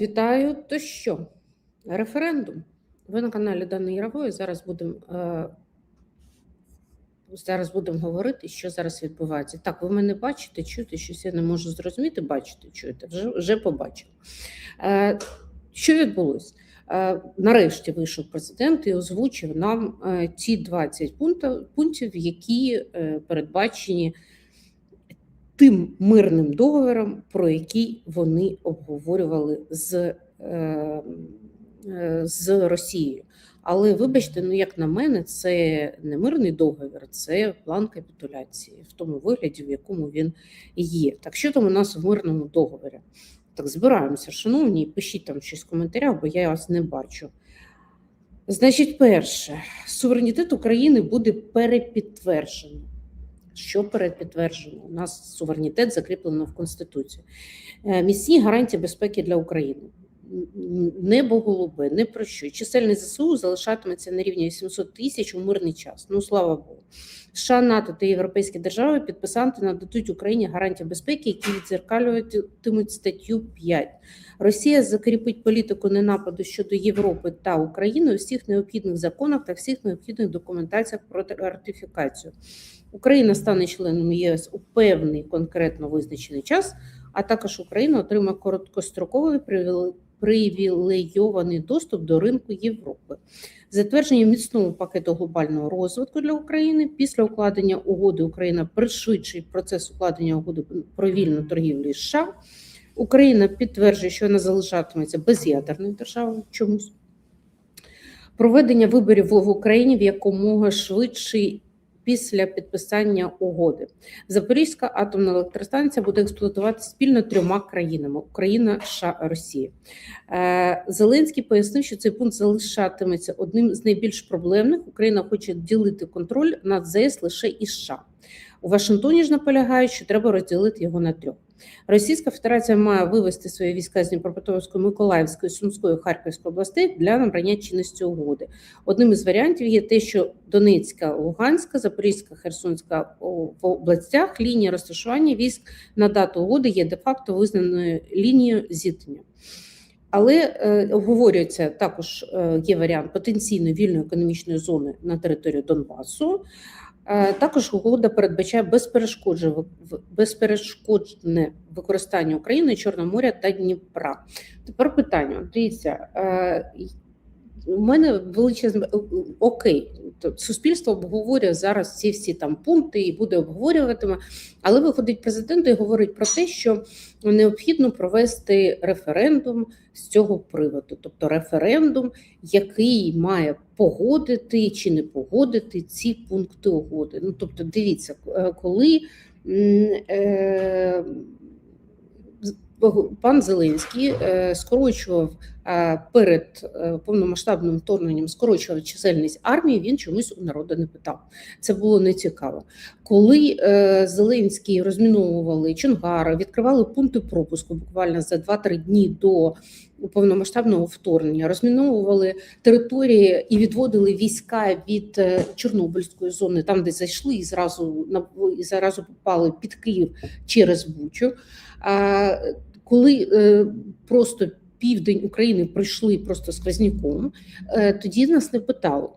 Вітаю. То що? Референдум. Ви на каналі Дани Ярової. Зараз будемо е, зараз будемо говорити, що зараз відбувається. Так, ви мене бачите, чуєте, щось я не можу зрозуміти. Бачите, чуєте, вже, вже побачили. Е, що відбулося? Е, Нарешті вийшов президент і озвучив нам ті 20 пунктів, пунктів які передбачені тим мирним договором, про який вони обговорювали з, е, е, з Росією. Але вибачте, ну як на мене, це не мирний договір, це план капітуляції в тому вигляді, в якому він є. Так що там у нас в мирному договорі? Так, збираємося, шановні, пишіть там щось в коментарях, бо я вас не бачу. Значить, перше, суверенітет України буде перепідтверджено. Що перепідтверджено? У нас суверенітет закріплено в Конституції. Е, Міцні гарантії безпеки для України. Небо голубе, не про що. Чисельність ЗСУ залишатиметься на рівні 800 тисяч у мирний час. Ну, слава Богу. США, НАТО та європейські держави підписанти нададуть Україні гарантії безпеки, які відзеркалюватимуть статтю 5. Росія закріпить політику ненападу щодо Європи та України у всіх необхідних законах та всіх необхідних документаціях про ратифікацію. Україна стане членом ЄС у певний конкретно визначений час, а також Україна отримає короткостроковий привілейований доступ до ринку Європи. Затвердження міцного пакету глобального розвитку для України після укладення угоди Україна пришвидшить процес укладення угоди про вільну торгівлю США. Україна підтверджує, що вона залишатиметься без'ядерною державою чомусь. Проведення виборів в Україні в якомога швидший після підписання угоди. Запорізька атомна електростанція буде експлуатувати спільно трьома країнами: Україна, США, Росія. Е, Зеленський пояснив, що цей пункт залишатиметься одним з найбільш проблемних. Україна хоче ділити контроль над ЗС лише із США. У Вашингтоні ж наполягають, що треба розділити його на трьох. Російська Федерація має вивести свої війська з Дніпропетровської, Миколаївської, Сумської, Харківської областей для набрання чинності угоди. Одним із варіантів є те, що Донецька, Луганська, Запорізька, Херсонська областях лінія розташування військ на дату угоди є де-факто визнаною лінією зіткнення. Але е, обговорюється також е, є варіант потенційної вільної економічної зони на території Донбасу. Е, Також угода передбачає безперешкодне використання України, Чорного моря та Дніпра. Тепер питання: дивіться, е, у мене величезне окей, суспільство обговорює зараз ці всі там пункти і буде обговорюватиме, але виходить президент і говорить про те, що необхідно провести референдум з цього приводу, тобто референдум, який має погодити чи не погодити ці пункти угоди. Ну тобто, дивіться, е, коли е, пан Зеленський е, скорочував е, перед е, повномасштабним вторгненням, скорочував чисельність армії, він чомусь у народу не питав. Це було нецікаво. Коли е, Зеленський розміновували Чонгара, відкривали пункти пропуску буквально за 2-3 дні до повномасштабного вторгнення, розміновували території і відводили війська від е, Чорнобильської зони, там де зайшли і зразу і зразу попали під Київ через Бучу. Коли е, просто південь України пройшли просто сквозняком, е, тоді нас не питали.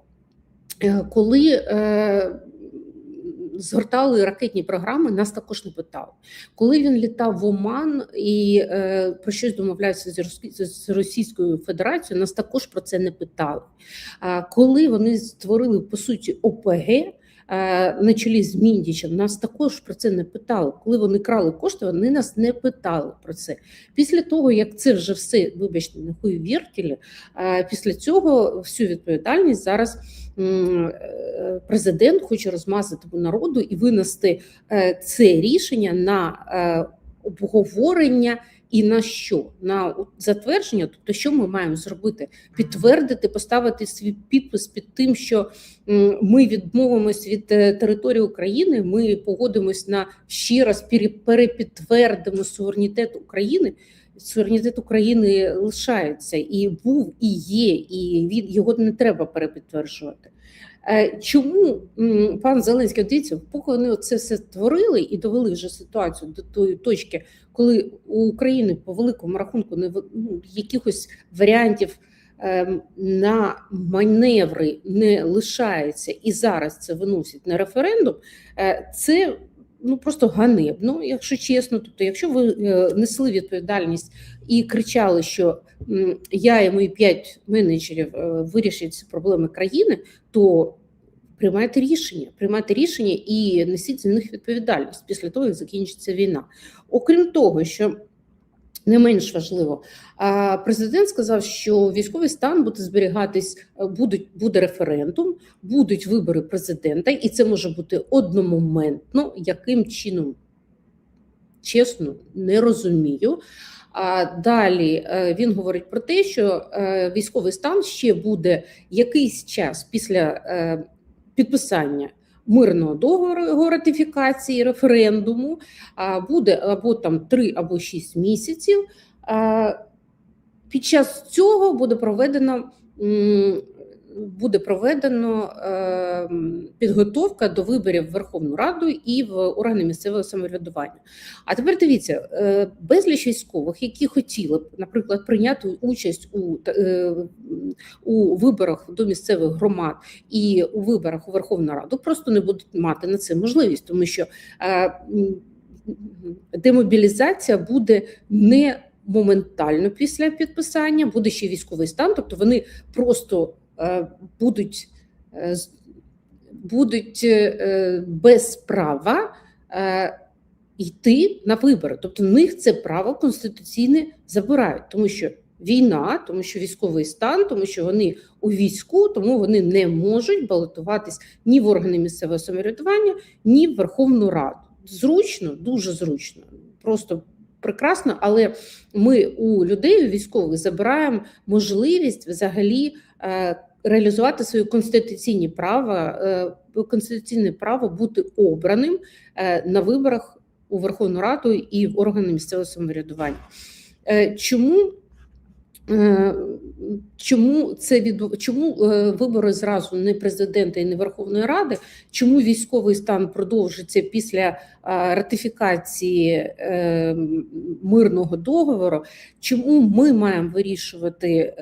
Е, Коли е, згортали ракетні програми, нас також не питали. Коли він літав в Оман і е, про щось домовлявся з з Російською Федерацією, нас також про це не питали. А коли вони створили по суті ОПГ. Е, На чолі з Міндічем нас також про це не питали. Коли вони крали кошти, вони нас не питали про це. Після того, як це вже все, вибачте, на хуй вертілі, е, після цього всю відповідальність зараз е, президент хоче розмазати по народу і винести це рішення на обговорення і на що? На затвердження, тобто, що ми маємо зробити? Підтвердити, поставити свій підпис під тим, що ми відмовимось від е, території України, ми погодимось на ще раз перепідтвердимо суверенітет України. Суверенітет України лишається і був, і є, і він його не треба перепідтверджувати. Е, Чому пан Зеленський, дивіться, поки вони це все створили і довели вже ситуацію до тої точки, коли у України по великому рахунку не ну, якихось варіантів ем, на маневри не лишається, і зараз це виносять на референдум, е, це ну просто ганебно, якщо чесно. Тобто, якщо ви е, несли відповідальність і кричали, що я і мої п'ять менеджерів е, вирішать проблеми країни, то приймайте рішення, приймайте рішення і несіть за них відповідальність після того, як закінчиться війна. Окрім того, що не менш важливо, президент сказав, що військовий стан буде зберігатись, е, будуть буде референдум, будуть вибори президента, і це може бути одномоментно. Яким чином чесно не розумію. А далі е, він говорить про те, що е, військовий стан ще буде якийсь час після підписання мирного договору його ратифікації референдуму, буде або там 3 або 6 місяців. Під час цього буде проведено буде проведено е, підготовка до виборів в Верховну Раду і в органи місцевого самоврядування. А тепер дивіться, е, безліч військових, які хотіли б, наприклад, прийняти участь у, е, у виборах до місцевих громад і у виборах у Верховну Раду, просто не будуть мати на це можливість, тому що е, демобілізація буде не моментально після підписання, буде ще військовий стан, тобто вони просто будуть, е, будуть е, без права е, йти на вибори. Тобто, в них це право конституційне забирають, тому що війна, тому що військовий стан, тому що вони у війську, тому вони не можуть балотуватись ні в органи місцевого самоврядування, ні в Верховну Раду. Зручно, дуже зручно, просто прекрасно. Але ми у людей, у військових, забираємо можливість взагалі е, реалізувати свої конституційні права, е, конституційне право бути обраним е, на виборах у Верховну Раду і в органи місцевого самоврядування. Е, Чому? Чому це відбу... чому вибори зразу не президента і не Верховної Ради? Чому військовий стан продовжиться після ратифікації мирного договору? Чому ми маємо вирішувати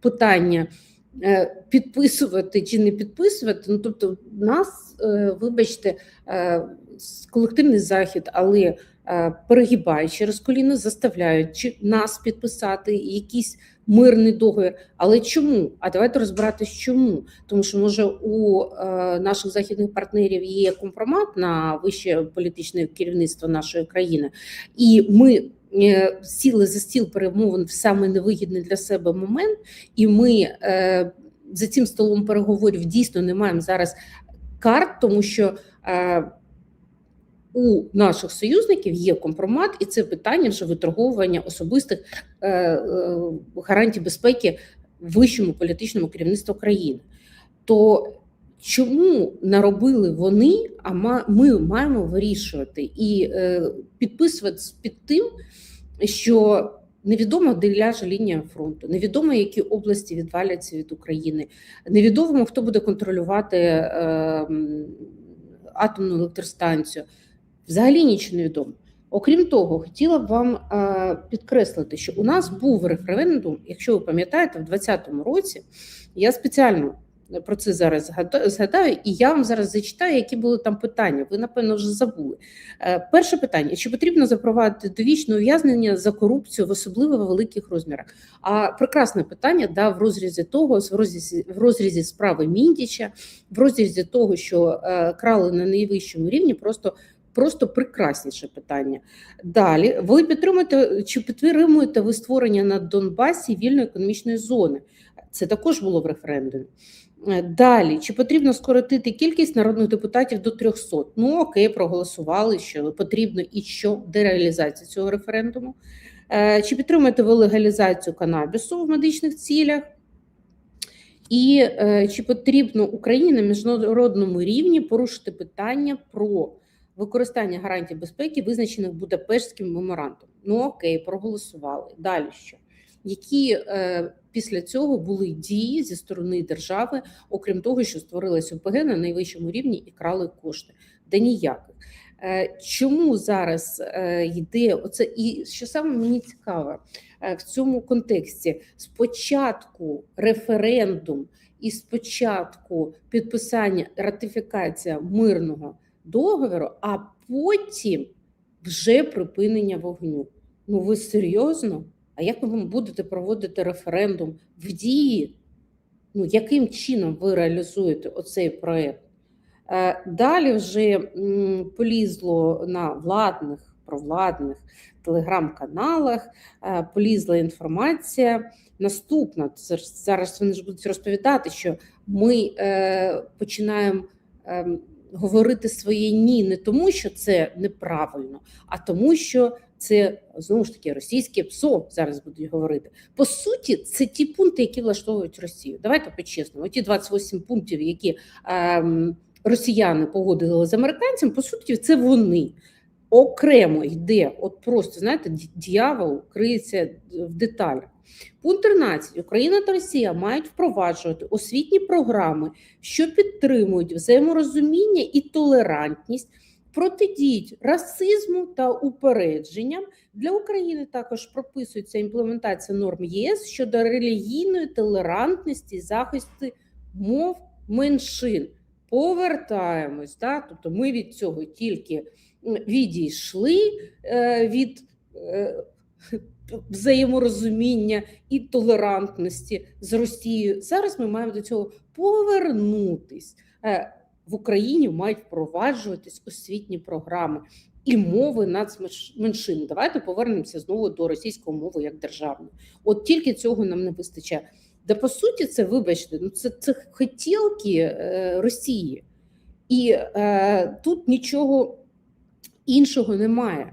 питання е, підписувати чи не підписувати? Ну тобто, нас, е, вибачте, е, колективний захід, але перегибають через коліно, заставляють чи нас підписати якийсь мирний договір. Але чому? А давайте розбиратись, чому. Тому що може у наших західних партнерів є компромат на вище політичне керівництво нашої країни, і ми. Е, Сіли за стіл перемовин в саме невигідний для себе момент, і ми е, за цим столом переговорів дійсно не маємо зараз карт, тому що е, у наших союзників є компромат, і це питання вже виторговування особистих гарантій безпеки вищому політичному керівництву країни. То чому наробили вони, а ми маємо вирішувати і е, підписуватися під тим, що невідомо, де ляже лінія фронту, невідомо, які області відваляться від України, невідомо, хто буде контролювати е, атомну електростанцію. Взагалі нічого не відомо. Окрім того, хотіла б вам е, підкреслити, що у нас був референдум, якщо ви пам'ятаєте, в 2020 році. Я спеціально про це зараз згадаю, і я вам зараз зачитаю, які були там питання. Ви, напевно, вже забули. Е, перше питання: чи потрібно запровадити довічне ув'язнення за корупцію в особливо великих розмірах? А прекрасне питання да, в розрізі того, в розрізі, в розрізі справи Міндіча, в розрізі того, що е, крали на найвищому рівні, просто. Просто прекрасніше питання. Далі, ви підтримуєте чи підтримуєте ви створення на Донбасі вільної економічної зони? Це також було в референдумі. Е, Далі, чи потрібно скоротити кількість народних депутатів до 300? Ну окей, проголосували, що потрібно і що де реалізація цього референдуму. Е, Чи підтримуєте ви легалізацію канабісу в медичних цілях? І е, чи потрібно Україні на міжнародному рівні порушити питання про використання гарантій безпеки, визначених Будапештським меморандумом? Ну окей, проголосували. Далі що? Які е, після цього були дії зі сторони держави, окрім того, що створилась ОПГ на найвищому рівні і крали кошти? Де ніяких. Е, Чому зараз е, йде оце? І що саме мені цікаво в цьому контексті: спочатку референдум і спочатку підписання ратифікація мирного договору, а потім вже припинення вогню. Ну ви серйозно? А як ви будете проводити референдум в дії? Ну, яким чином ви реалізуєте оцей проєкт? Е, Далі вже полізло на владних, провладних телеграм-каналах, е, полізла інформація. Наступна зараз вони ж будуть розповідати, що ми е, починаємо е, говорити своє ні не тому, що це неправильно, а тому, що це знову ж таки російське ПСО зараз будуть говорити. По суті, це ті пункти, які влаштовують Росію. Давайте по-чесному. Ті 28 пунктів, які ем, росіяни погодили з американцями, по суті, це вони. Окремо йде, от просто знаєте, дьявол криється в деталях. Пункт 13. Україна та Росія мають впроваджувати освітні програми, що підтримують взаєморозуміння і толерантність, протидіють расизму та упередженням. Для України також прописується імплементація норм ЄС щодо релігійної толерантності захисту мов меншин. Повертаємось, да? тобто ми від цього тільки відійшли е, від е, взаєморозуміння і толерантності з Росією. Зараз ми маємо до цього повернутись. В Україні мають впроваджуватись освітні програми і мови нацменшин. Давайте повернемося знову до російської мови як державної. От тільки цього нам не вистачає. Да по суті, це вибачте, ну це, це хотілки е, Росії, і е, тут нічого іншого немає.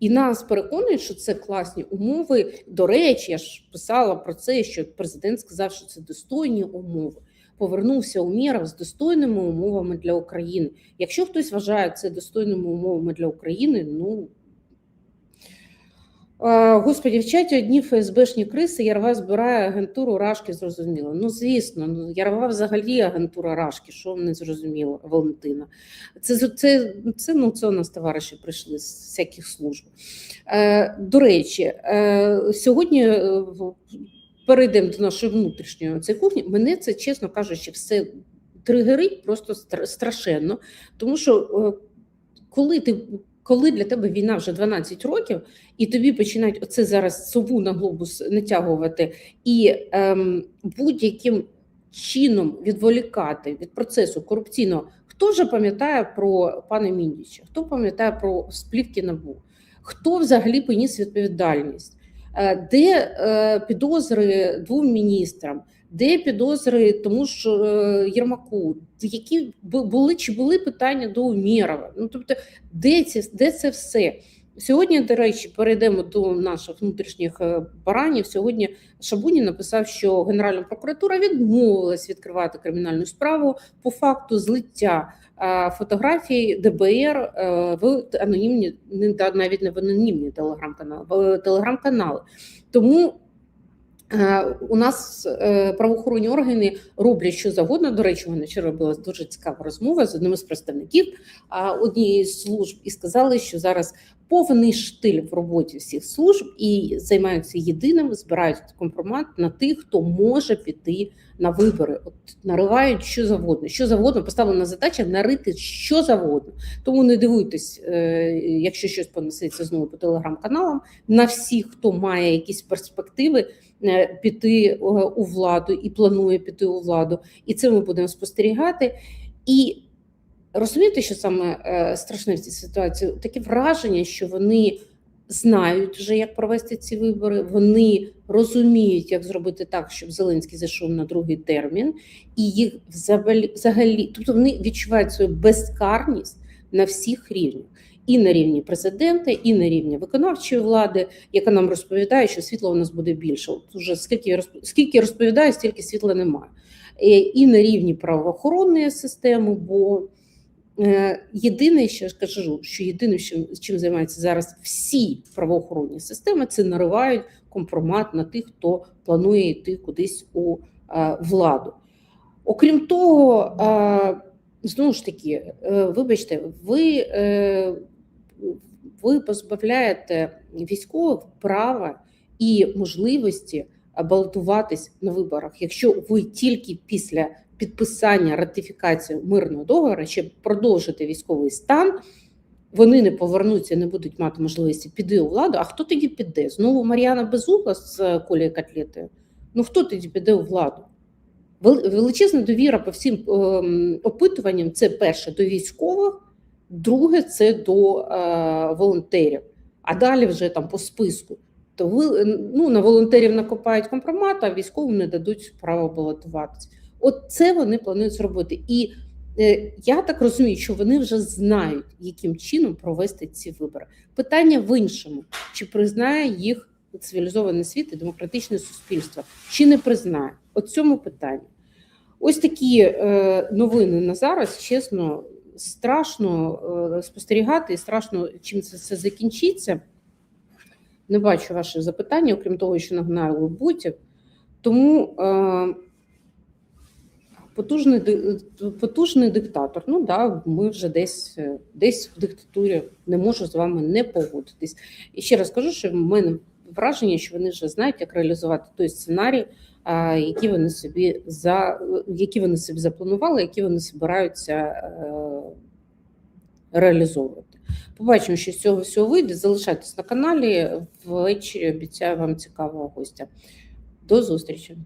І нас переконують, що це класні умови. До речі, я ж писала про це, що президент сказав, що це достойні умови. Повернувся у мірах з достойними умовами для України. Якщо хтось вважає це достойними умовами для України, ну Господі, в чаті одні ФСБшні криси, Ярва збирає агентуру Рашки, зрозуміло. Ну, звісно, ну, Ярва взагалі агентура Рашки, що не зрозуміло, Валентина. Це, це, це, ну, це у нас товариші прийшли з всяких служб. Е, До речі, е, сьогодні е, перейдемо до нашої внутрішньої цієї кухні. Мене це, чесно кажучи, все тригерить просто страшенно, тому що е, коли ти. Коли для тебе війна вже 12 років, і тобі починають оце зараз сову на глобус натягувати і ем, будь-яким чином відволікати від процесу корупційного. Хто вже пам'ятає про пана Міндіча? Хто пам'ятає про сплівки НАБУ? Хто взагалі поніс відповідальність? Е, Де е, підозри двом міністрам? Де підозри тому ж е, Єрмаку? Які бу- були чи були питання до Умєрова? Ну тобто, де ці де це все? Сьогодні, до речі, перейдемо до наших внутрішніх е, баранів. Сьогодні Шабуні написав, що Генеральна прокуратура відмовилась відкривати кримінальну справу по факту злиття е, фотографій ДБР е, в анонімні, навіть не в анонімні телеграм-канали, телеграм-канали. Тому у нас правоохоронні органи роблять що завгодно. До речі, у мене вчора була дуже цікава розмова з одним із представників однієї з служб і сказали, що зараз повний штиль в роботі всіх служб і займаються єдиним, збирають компромат на тих, хто може піти на вибори. От наривають що завгодно, що завгодно поставлена задача нарити що завгодно. Тому не дивуйтесь, е, якщо щось понесеться знову по телеграм-каналам. На всіх, хто має якісь перспективи е, піти е, у владу і планує піти у владу, і це ми будемо спостерігати. І розумієте, що саме е, страшне в цій ситуації? Таке враження, що вони знають вже, як провести ці вибори. Вони розуміють, як зробити так, щоб Зеленський зайшов на другий термін, і їх взагалі, тобто вони відчувають свою безкарність на всіх рівнях. І на рівні президента, і на рівні виконавчої влади, яка нам розповідає, що світла у нас буде більше. От уже скільки розп- скільки розповідаю, стільки світла немає. Е, І на рівні правоохоронної системи, бо Єдине, що я кажу, що єдине, що чим займаються зараз всі правоохоронні системи, це наривають компромат на тих, хто планує йти кудись у е, владу. Окрім того, е, знову ж таки, е, вибачте, ви, е, ви позбавляєте військових права і можливості балотуватись на виборах, якщо ви тільки після підписання ратифікації мирного договору ще продовжите військовий стан. Вони не повернуться, не будуть мати можливості піти у владу. А хто тоді піде? Знову Мар'яна Безугла з Колією Котлетою? Ну хто тоді піде у владу? Величезна довіра по всім ем, опитуванням це перше до військових, друге це до е, волонтерів, а далі вже там по списку. То ви ну, на волонтерів накопають компромат, а військовим не дадуть право балотуватися. От це вони планують зробити. І е, я так розумію, що вони вже знають, яким чином провести ці вибори. Питання в іншому: чи признає їх цивілізований світ і демократичне суспільство, чи не признає? От цьому питанні. Ось такі е, новини на зараз. Чесно, страшно е, спостерігати і страшно, чим це все закінчиться. Не бачу ваші запитання, окрім того, що нагнали ботів. Тому потужний, потужний диктатор. Ну да, ми вже десь, десь в диктатурі не можу з вами не погодитись. І ще раз кажу, що в мене враження, що вони вже знають, як реалізувати той сценарій, які вони собі за які вони собі запланували, які вони збираються е, реалізовувати. Побачимо, що з цього всього вийде. Залишайтесь на каналі. Ввечері обіцяю вам цікавого гостя. До зустрічі.